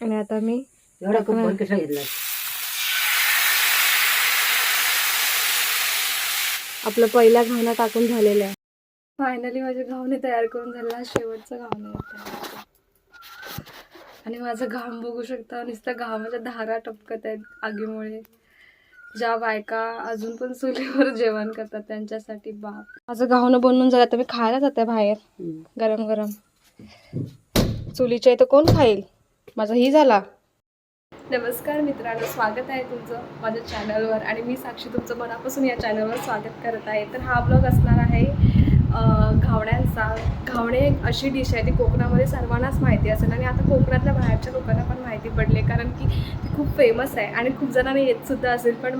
आणि आता मी एवढा कप कसा घेतला? आपलं पहिला घावना टाकून झालेलं आहे. फायनली माझे घावणे तयार करून झालेला हा शेवटचा घावणे आहे आणि माझा घाम बघू शकता नुसतं घामाच्या धारा टपकत आहेत आगीमुळे. ज्या बायका अजून पण चुलीवर जेवण करतात त्यांच्यासाठी बाप. माझं घावणं बनवून झालं तर मी खायला जाते बाहेर. गरम गरम. चुलीच्या इथं कोण खाईल? माझा ही झाला. नमस्कार मित्रांनो स्वागत आहे तुमचं माझ्या चॅनलवर आणि मी साक्षी तुमचं मनापासून या चॅनलवर स्वागत करत आहे. तर हा ब्लॉग असणार आहे घावण्यांचा घावणे एक अशी डिश आहे ती कोकणामध्ये सर्वांनाच माहिती असेल आणि आता कोकणातल्या बाहेरच्या लोकांना पण माहिती पडली आहे कारण की ती खूप फेमस आहे आणि खूप जणांना येतसुद्धा असेल पण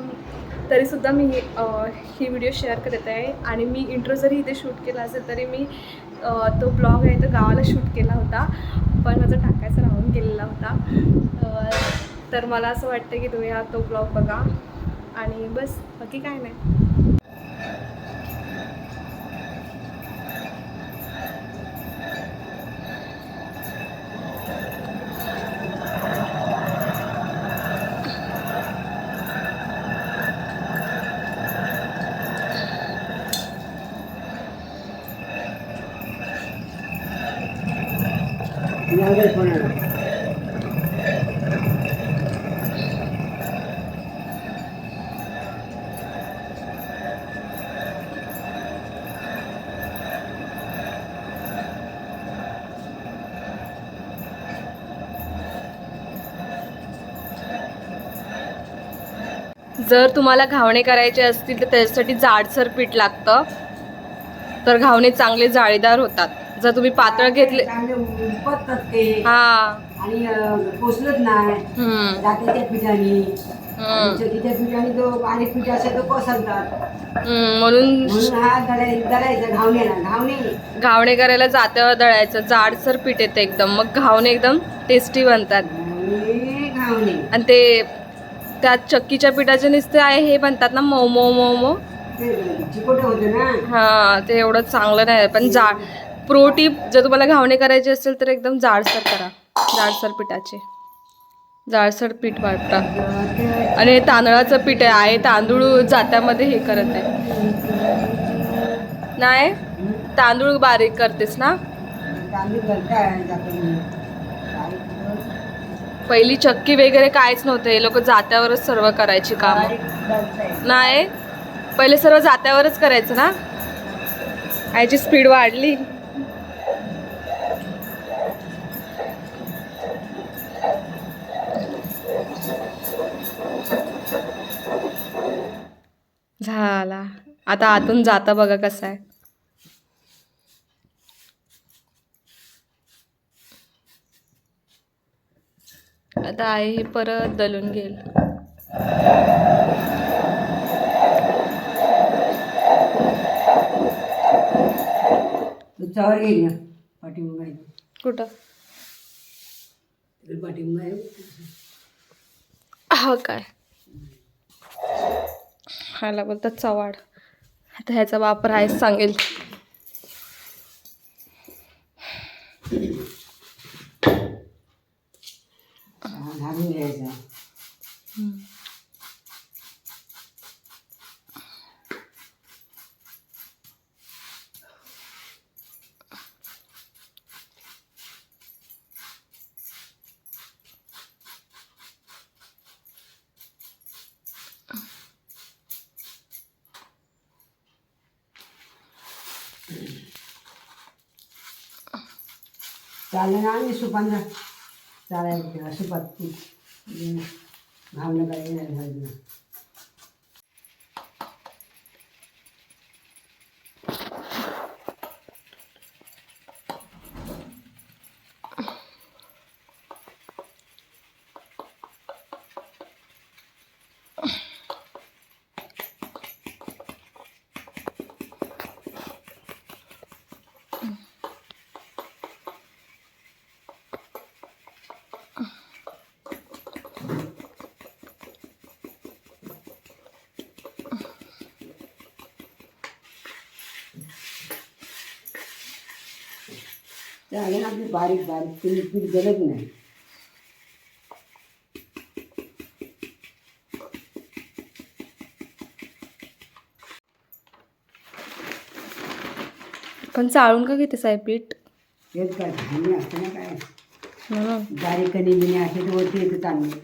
तरीसुद्धा मी ही व्हिडिओ शेअर करत आहे आणि मी इंट्रो जरी इथे शूट केला असेल तरी मी तो ब्लॉग आहे तो गावाला शूट केला होता पण माझा टाकायचा राहून गेलेला होता. तर मला असं वाटतं की तुम्ही हा तो ब्लॉग बघा आणि बस बाकी काय नाही. जर तुम्हाला घावणे करायचे असतील तर त्याच्यासाठी जाडसर पीठ लागतं. तर घावणे चांगले जाळीदार होतात. जर तुम्ही पातळ घेतले ते. हा. आणि पोचलत नाही. हम्म, पिठाने. हम्म, चकीच्या पिठाने तो बारीक पीठ असेल तो कोसळतात. हम्म. म्हणून म्हणून हा दळाय दळायचा घावण्याला घावणे. घावणे करायला जात्यावर दळायचं. जाडसर पीठ येतं एकदम. मग घावणे एकदम टेस्टी बनतात. घावणे घावणे. आणि ते त्यात चक्कीच्या पिठाचे नुसते आहे हे बनतात ना मऊ मऊ मऊ मऊ. ते चिकोट होतं ना. हा ते एवढं चांगलं नाही पण जाड प्रो टिप जर तुम्हाला घावणे करायचे असेल तर एकदम जाडसर करा. जाडसर पिठाचे. जाडसर पीठ वाटतं. आणि हे तांदळाचं पीठ आहे. आहे तांदूळ जात्यामध्ये हे करत आहे. नाही? तांदूळ बारीक करतेस ना? पहिली चक्की वगैरे काहीच नव्हतं. हे लोक जात्यावरच सर्व करायची काम. नाही? पहिले सर्व जात्यावरच करायचं ना? याची स्पीड वाढली. झाला. आता आतून जाता बघा कसा आहे. आता आई हे परत दलून घेईल येईल ना? आहे. कुठं? आहे. हा काय? ह्याला बोलतात चवाड. आता ह्याचा वापर आहेच सांगेल. चालेल आणि सुपान चालायला केला सुपात भावना करायला Ugh. नाही घालणं ते आले ना आपली बारीक बारीक ते पीठ गलत नाही. पण चाळून का घेते साहेब पीठ? हेच काय धान्य असतं ना काय? बारीक कणी बिणी असे तर वरती येतं तांदूळ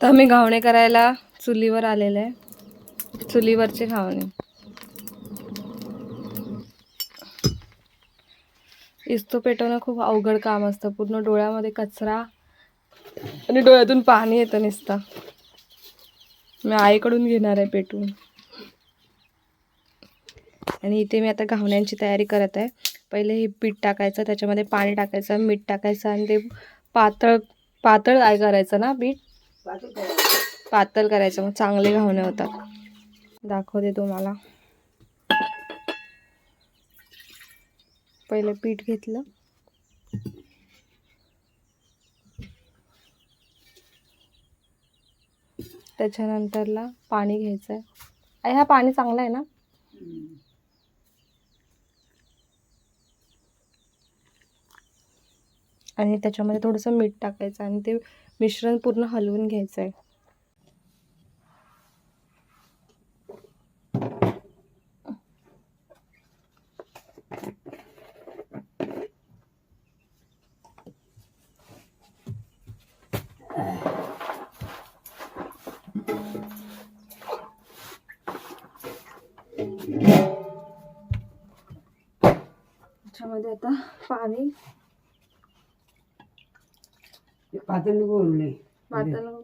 आता आम्ही घावणे करायला चुलीवर आलेलं आहे. चुलीवरचे घावणे. इस्तो पेटवणं खूप अवघड काम असतं. पूर्ण डोळ्यामध्ये कचरा आणि डोळ्यातून पाणी येतं नुसतं. मी आईकडून घेणार आहे पेटून आणि इथे मी आता घावण्यांची तयारी करत आहे. पहिले हे पीठ टाकायचं त्याच्यामध्ये पाणी टाकायचं मीठ टाकायचं आणि ते पातळ पातळ काय करायचं ना पीठ? पातळ करायचं. मग चांगले घावणे होतात. दाखवते तुम्हाला. पहिले पीठ घेतलं. त्याच्यानंतरला पाणी घ्यायचं आहे आई हा पाणी चांगला आहे ना? आणि त्याच्यामध्ये थोडंसं मीठ टाकायचं आणि ते मिश्रण पूर्ण हलवून घ्यायचं आहे त्याच्यामध्ये आता पाणी ते पातळ नको करू. लय. पातळ नको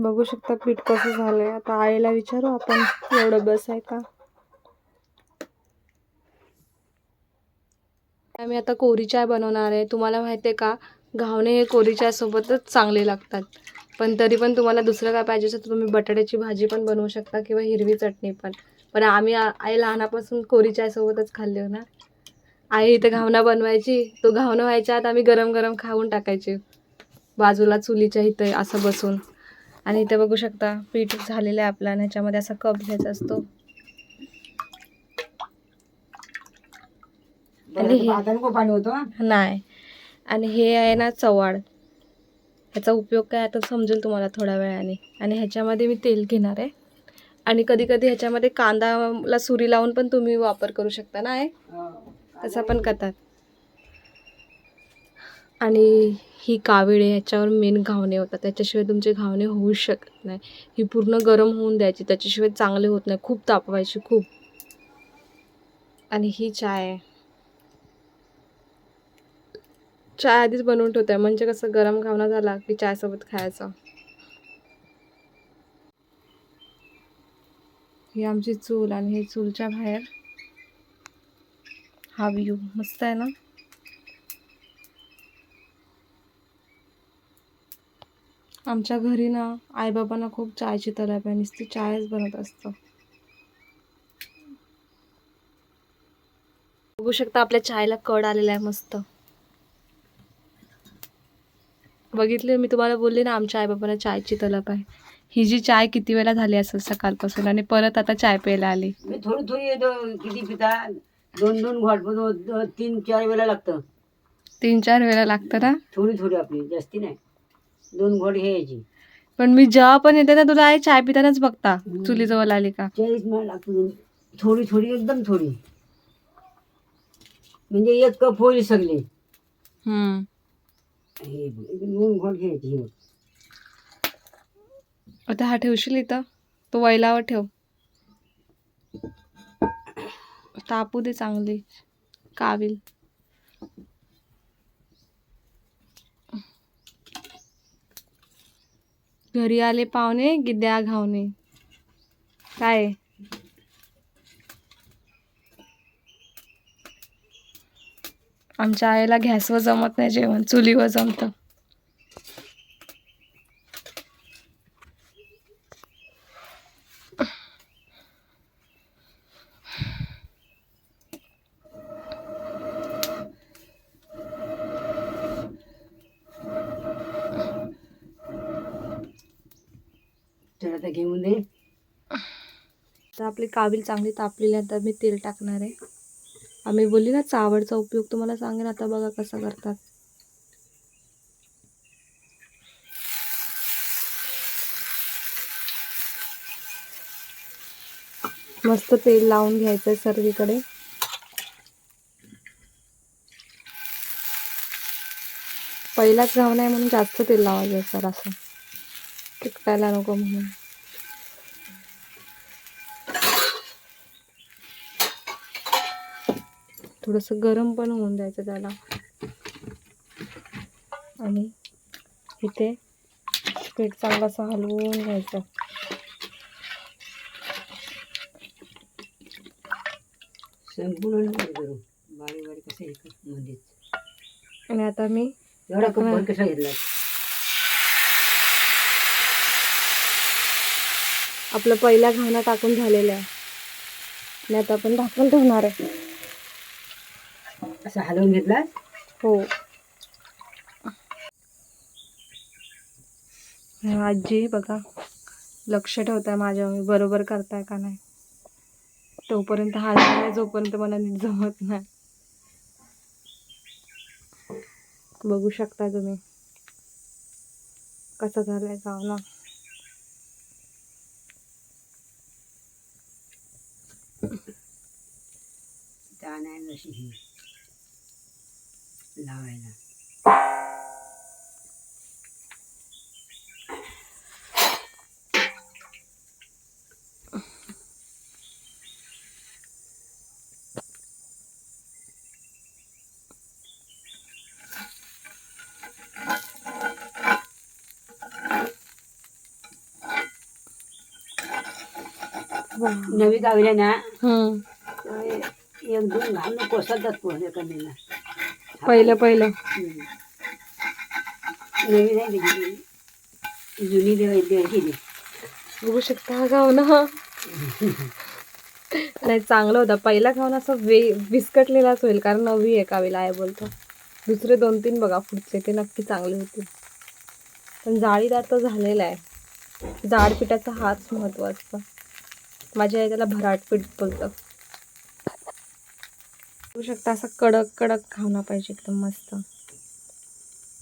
बघू शकता पीठ कसं झालंय. आता आईला विचारू आपण एवढं बस आहे का? आम्ही आता कोरी चाय बनवणार आहे. तुम्हाला माहिती आहे का? घावणे हे कोरी चायसोबतच चांगले लागतात. पण तरी पण तुम्हाला दुसरं काय पाहिजे असेल तर तुम्ही बटाट्याची भाजी पण बनवू शकता किंवा हिरवी चटणी पण. पण आम्ही आई लहानापासून कोरी चायसोबतच खाल्ले खाल्ली हो ना. आई इथं घावना बनवायची. तो घावणं व्हायच्या आत आम्ही गरम गरम खाऊन टाकायचे. बाजूला चुलीच्या इथं असं बसून. आणि इथे बघू शकता पीठ झालेलं आहे आपलं आणि ह्याच्यामध्ये असा कप घ्यायचा असतो. नाही. आणि हे आहे ना चवाड ह्याचा उपयोग काय आता समजेल तुम्हाला थोड्या वेळाने. आणि ह्याच्यामध्ये मी तेल घेणार आहे. आणि कधी कधी ह्याच्यामध्ये कांदाला सुरी लावून पण तुम्ही वापर करू शकता ना आहे? हो. तसं पण करतात. आणि ही काविळे ह्याच्यावर मेन घावणे होतात. त्याच्याशिवाय तुमचे घावणे होऊ शकत नाही. ही पूर्ण गरम होऊन द्यायची. त्याच्याशिवाय चांगले होत नाही. खूप तापवायची खूप. आणि ही चाय आहे. चाय आधीच बनवून ठेवते. म्हणजे कसं गरम घावना झाला की चायसोबत खायचं. ही आमची चूल आणि हे चूलच्या बाहेर. हा व्ह्यू मस्त आहे ना? आमच्या घरी ना आईबाबांना खूप चायची तलप आहे नुसती चायच बनत असतं. बघू शकता आपल्या चायला कड आलेला आहे मस्त. बघितले मी तुम्हाला बोलले ना आमच्या आईबाबांना चायची तलप आहे. ही जी चाय किती वेळा झाली असेल सकाळपासून आणि परत आता चाय प्यायला आली? मी थोडी थोडी येतो. किती पिता? दोन दोन घोट पण दो- दो- तीन चार वेळा लागतं. तीन चार वेळा लागतं ना? थोडी थोडी आपली. जास्ती नाही. दोन घोट घ्यायची. पण मी जेव्हा पण येते ना तुला आई चाय पितानाच बघता. चुलीजवळ आली का? चाळीस मिनिट लागतो थोडी थोडी एकदम थोडी. म्हणजे एक कप होईल सगळे. हम्म. हे बघ, दोन घोट घ्यायची हे बघ. आता हा ठेवशील इथं? तो वैलावर ठेव. तापू दे चांगली कावील. घरी आले पाहुणे की द्या घावणे? काय? आमच्या आईला गॅसवर जमत नाही जेवण चुलीवर जमतं. आता घेऊन दे. तर आपली काबील चांगली तापलेली आहे तर मी तेल टाकणार आहे. आम्ही बोलली ना चावडचा उपयोग तुम्हाला सांगेन आता बघा कसा करतात. मस्त तेल लावून घ्यायचं आहे सर्वीकडे. पहिलाच घाव नाही म्हणून जास्त तेल लावायचं सर असं. टिकटायला नको म्हणून. थोडंसं गरम पण होऊन द्यायचं त्याला. आणि इथे पीठ चांगलं असं हलवून घ्यायचं आणि आता मी आपलं पहिल्या घावना टाकून झालेलं आहे. आणि आता आपण ढाकून ठेवणार आहे. असं हलवून घेतला. हो. आजी बघा. लक्ष ठेवताय माझ्यावर मी बरोबर करताय का नाही? तोपर्यंत हालणार नाही जोपर्यंत मला नीट जमत नाही. बघू शकता तुम्ही. कसं झालंय गावना त्या नाही अशी ही लावायला नवी गावीला ना हम्म तर एक दोन घालून कोसळतात पोहणे कमीला पहिलं पहिलं. नवीन आहे त्याची जुनी देवायची द्यायची बघू शकता गाव ना. नाही चांगलं होता. पहिला खाऊन असं वे विस्कटलेलाच होईल कारण नवी आहे कावीला आहे बोलतो. दुसरे दोन तीन बघा पुढचे ते नक्की चांगले होतील. पण जाळीदार तर झालेला आहे. जाड पिठाचा हाच महत्त्वाचा माझ्या आई त्याला भराट पीठ बोलतं करू शकता असा कडक कडक खावणं पाहिजे एकदम मस्त.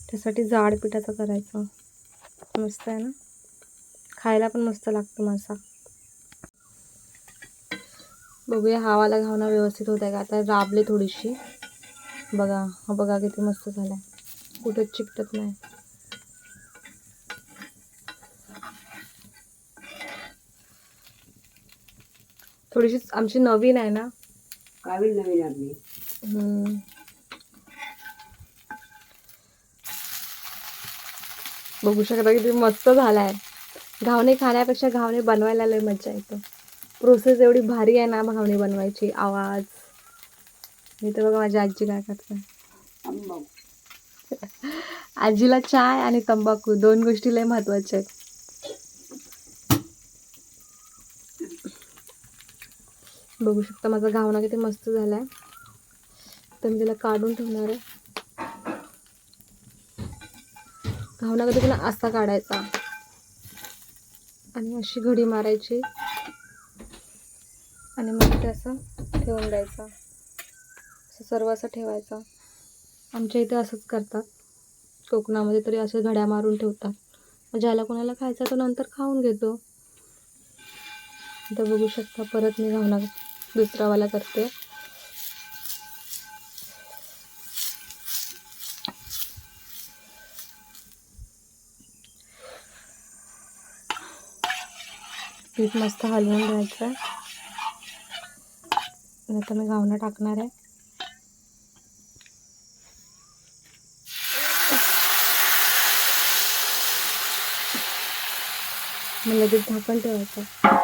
त्यासाठी जाड पिठाचं करायचं. मस्त आहे ना? खायला पण मस्त लागतो मासा. बघूया हावाला घावणं व्यवस्थित होत आहे का? आता राबले थोडीशी. बघा हा बघा किती मस्त झालाय. कुठंच चिकटत नाही. थोडीशी आमची नवीन आहे ना? कावील नवीन आपली हम्म. बघू शकता किती मस्त झालाय. घावणे खाण्यापेक्षा घावणे बनवायला लय मजा येतो. प्रोसेस एवढी भारी आहे ना घावणे बनवायची आवाज. मी तर बघा माझी आजी काय करते. आंबा. आजीला चाय आणि तंबाखू दोन गोष्टी लय महत्त्वाच्या आहेत. बघू शकता माझा घावणा किती मस्त झाला आहे तर मी त्याला काढून ठेवणार आहे. घावणा कधी पण असा काढायचा. आणि अशी घडी मारायची. आणि मग ते असं ठेवून द्यायचं. असं सर्व असं ठेवायचं. आमच्या इथे असंच करतात. कोकणामध्ये तरी असे घड्या मारून ठेवतात. ज्याला कोणाला खायचा तो नंतर खाऊन घेतो. तर बघू शकता परत मी घावना दुसरावाला करते. पीठ मस्त हलवून घ्यायचं. आहे तर मी घावणं टाकणार आहे. मला लगेच झाकण ठेवायचं.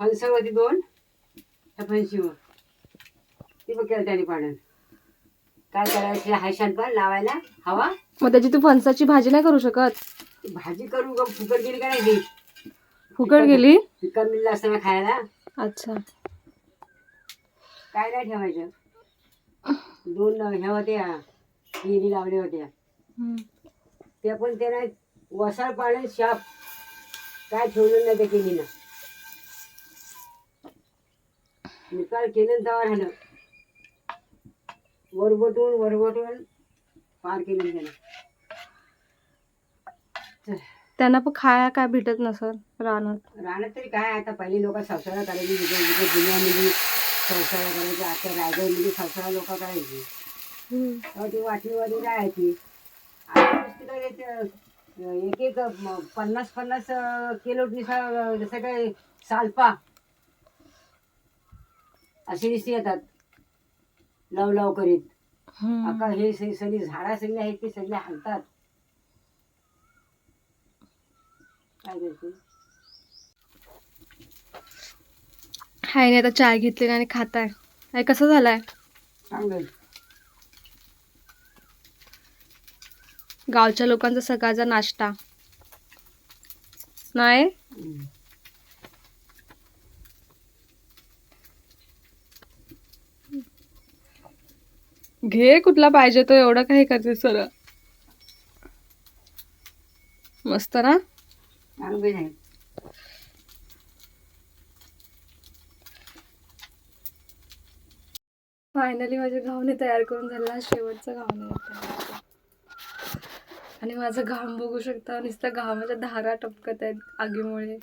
फणसं होती दोन फणशीवर ती बघ केलं त्याने पाण्यात काय करायचं हायशान पण लावायला हवा. मग त्याची तू फणसाची भाजी नाही करू शकत? भाजी करू का फुकट गेली का नाही फुकट गेली? पिकं मिळलं असताना खायला. अच्छा. काय नाही ठेवायचं. दोन ह्या होत्या केळी लावल्या होत्या. हम्म. ते पण ते नाही वसाळ पाण्यात शाप काय ठेवलं नाही त्या केळीनं निकाल केलं राहिलं वरबटून वरबटून पार केलं त्यानं. त्यांना पण खाया काय भेटत नसल रानात. राहण्यात तरी काय आता? पहिली लोक संसारा करायची जिथे जिथे दुनियामध्ये संसारा करायची आता रायगडमध्ये संसारा लोक करायची. तेव्हा ती वाटणीवाली राहायची आता नुसती काय ते, एक एक पन्नास पन्नास अं, किलो निसा जसं काय सालपा. असे दिसते येतात. लव लव करीत. आता हे स- सगळी झाडा सगळी आहेत ती सगळी हालतात. काय करते? हाय नाही आता चाय घेतली आणि खाताय. काय कसं झालाय? चांगलं गावच्या लोकांचा सकाळचा नाश्ता. नाही? हम्म. घे कुठला पाहिजे तो एवढं काही करते सर मस्त ना? फायनली माझे घावणे तयार करून झाला शेवटचा घावणे. आणि माझा घाम बघू शकता नुसतं घामाच्या धारा टपकत आहेत आगीमुळे.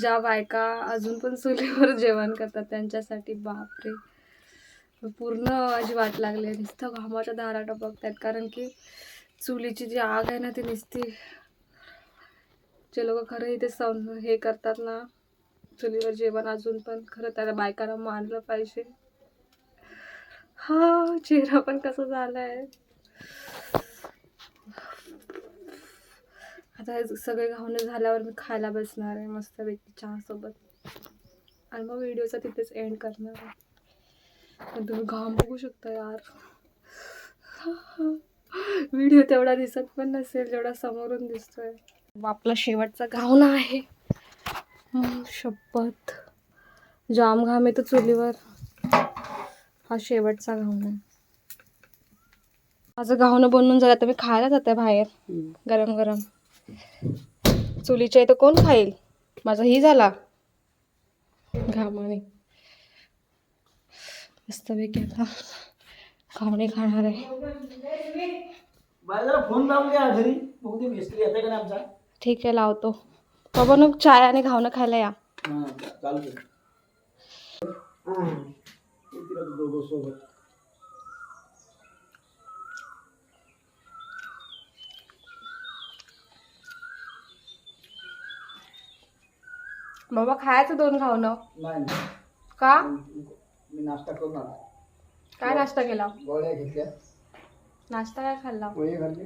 ज्या बायका अजून पण चुलीवर जेवण करतात त्यांच्यासाठी बापरे. पूर्ण अशी वाट लागली. आहे नुसतं घामाच्या धारा टपकतात कारण की चुलीची जी आग आहे ना ती नुसती जे लोक खरं इथे सम हे करतात ना चुलीवर जेवण अजून पण खरं त्याला बायकांना मानलं पाहिजे. हा चेहरा पण कसा आहे आता हे सगळे घावणे झाल्यावर मी खायला बसणार आहे मस्तपैकी व्यक्ती चहासोबत. आणि मग व्हिडिओचा तिथेच एंड करणार आहे. तुम्ही घाम बघू शकता यार. व्हिडिओ तेवढा दिसत पण नसेल जेवढा समोरून दिसतोय. आपला शेवटचा घावणा आहे. शपथ. जाम घाम येतो चुलीवर. हा शेवटचा घावणा आहे. माझं घावणं बनवून झालं आता मी खायला जाते बाहेर गरम गरम. चुलीच्या इथं कोण खाईल? माझा ही झाला. घामाने. मस्तपैकी आता घावणे खाणार आहे. बाजारात फोन लावून द्या घरी. बघू दे मिस्त्री येते का नाही आमचा. ठीक आहे लावतो. बाबा मग चाय आणि घावणं खायला या. सोबत. बाबा खायचं दोन घावणं. का? मी नाश्ता करून आलो काय नाश्ता केला? गोळ्या घेतल्या. नाश्ता काय खाल्ला? पोहे घातले